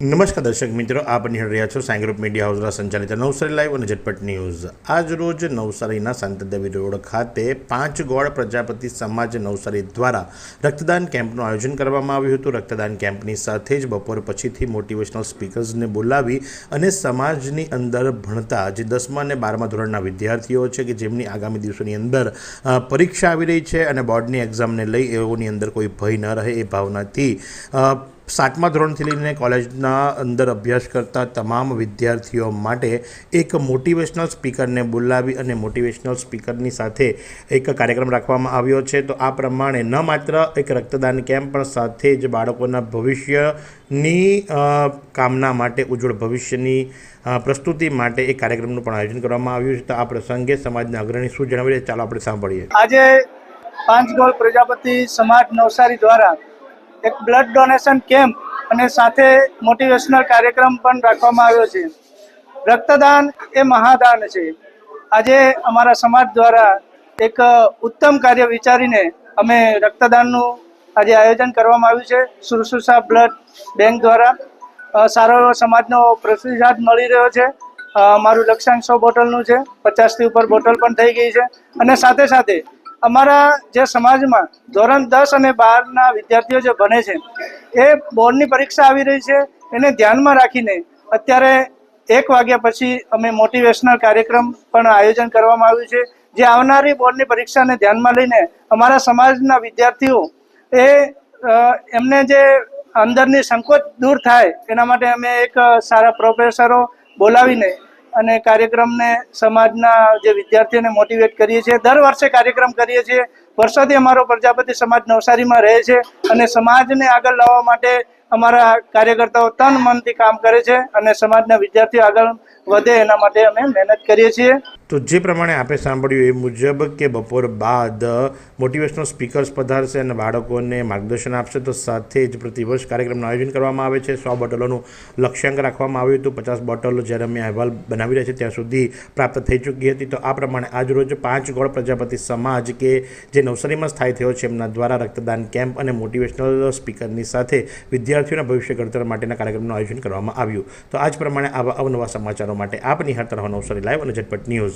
નમસ્કાર દર્શક મિત્રો, આપ નિહાળ રહ્યા છો સાઈ ગ્રુપ મીડિયા હાઉસના સંચાલિત નવસારી લાઈવ અને ઝટપટ ન્યૂઝ. આજ રોજ નવસારીના શાંતિદેવી રોડ ખાતે પાંચ ગોળ પ્રજાપતિ સમાજ નવસારી દ્વારા રક્તદાન કેમ્પનું આયોજન કરવામાં આવ્યું હતું. રક્તદાન કેમ્પની સાથે જ બપોર પછીથી મોટિવેશનલ સ્પીકર્સને બોલાવી અને સમાજની અંદર ભણતા જે દસમા અને બારમા ધોરણના વિદ્યાર્થીઓ છે કે જેમની આગામી દિવસોની અંદર પરીક્ષા આવી રહી છે અને બોર્ડની એક્ઝામને લઈ એઓની અંદર કોઈ ભય ન રહે એ ભાવનાથી સાતમા ધોરણથી લઈને કોલેજના અંદર અભ્યાસ કરતા તમામ વિદ્યાર્થીઓ માટે એક મોટિવેશનલ સ્પીકરને બોલાવી અને મોટિવેશનલ સ્પીકરની સાથે એક કાર્યક્રમ રાખવામાં આવ્યો છે. તો આ પ્રમાણે ન માત્ર એક રક્તદાન કેમ્પ, પણ સાથે જ બાળકોના ભવિષ્યની કામના માટે, ઉજ્જવળ ભવિષ્યની પ્રસ્તુતિ માટે એક કાર્યક્રમનું પણ આયોજન કરવામાં આવ્યું છે. તો આ પ્રસંગે સમાજના અગ્રણી શું જણાવી ચાલો આપણે સાંભળીએ. આજે પાંચ ગોળ પ્રજાપતિ સમાજ નવસારી દ્વારા એક બ્લડ ડોનેશન કેમ્પ અને સાથે મોટિવેશનલ કાર્યક્રમ પણ રાખવામાં આવ્યો છે. રક્તદાન એ મહાદાન છે. આજે અમારા સમાજ દ્વારા એક ઉત્તમ કાર્ય વિચારીને અમે રક્તદાનનું આજે આયોજન કરવામાં આવ્યું છે. સુરસુસા બ્લડ બેંક દ્વારા. સારો એવો સમાજનો પ્રતિસાદ મળી રહ્યો છે. મારું લક્ષ્યાંક સો બોટલનું છે. પચાસથી ઉપર બોટલ પણ થઈ ગઈ છે. અને સાથે સાથે અમારા જે સમાજમાં ધોરણ દસ અને બારના વિદ્યાર્થીઓ જે ભણે છે, એ બોર્ડની પરીક્ષા આવી રહી છે. એને ધ્યાનમાં રાખીને અત્યારે એક વાગ્યા પછી અમે મોટિવેશનલ કાર્યક્રમ પણ આયોજન કરવામાં આવ્યું છે, જે આવનારી બોર્ડની પરીક્ષાને ધ્યાનમાં લઈને અમારા સમાજના વિદ્યાર્થીઓ એ એમને જે અંદરની સંકોચ દૂર થાય, એના માટે અમે એક સારા પ્રોફેસરો બોલાવીને અને કાર્યક્રમને સમાજના જે વિદ્યાર્થીઓને મોટિવેટ કરીએ છીએ. દર વર્ષે કાર્યક્રમ કરીએ છીએ. વર્ષોથી અમારો પ્રજાપતિ સમાજ નવસારીમાં રહે છે અને સમાજને આગળ લાવવા માટે અમારા કાર્યકર્તાઓ તન મનથી કામ કરે છે અને સમાજના વિદ્યાર્થીઓ આગળ વધે એના માટે અમે મહેનત કરીએ છીએ. તો જે પ્રમાણે આપણે સાંભળ્યું એ મુજબ કે બપોર બાદ મોટિવેશનલ સ્પીકર્સ પધારશે અને બાળકોને માર્ગદર્શન આપશે, તો સાથે જ પ્રતિવર્ષ કાર્યક્રમનું આયોજન કરવામાં આવે છે. સો બોટલોનું લક્ષ્યાંક રાખવામાં આવ્યું હતું. પચાસ બોટલ જ્યારે અમે અહેવાલ બનાવી રહ્યા છે ત્યાં સુધી પ્રાપ્ત થઈ ચૂકી હતી. તો આ પ્રમાણે આજ રોજ પાંચ ગોળ પ્રજાપતિ સમાજ કે જે નવસારીમાં સ્થાયી થયો છે, એમના દ્વારા રક્તદાન કેમ્પ અને મોટિવેશનલ સ્પીકરની સાથે વિદ્યાર્થીઓના ભવિષ્ય ઘડતર માટેના કાર્યક્રમનું આયોજન કરવામાં આવ્યું. તો આ જ પ્રમાણે આવા અવનવા સમાચારો માટે આપ નિહાળતા રહો નવસારી લાઈવ અને ઝટપટ ન્યૂઝ.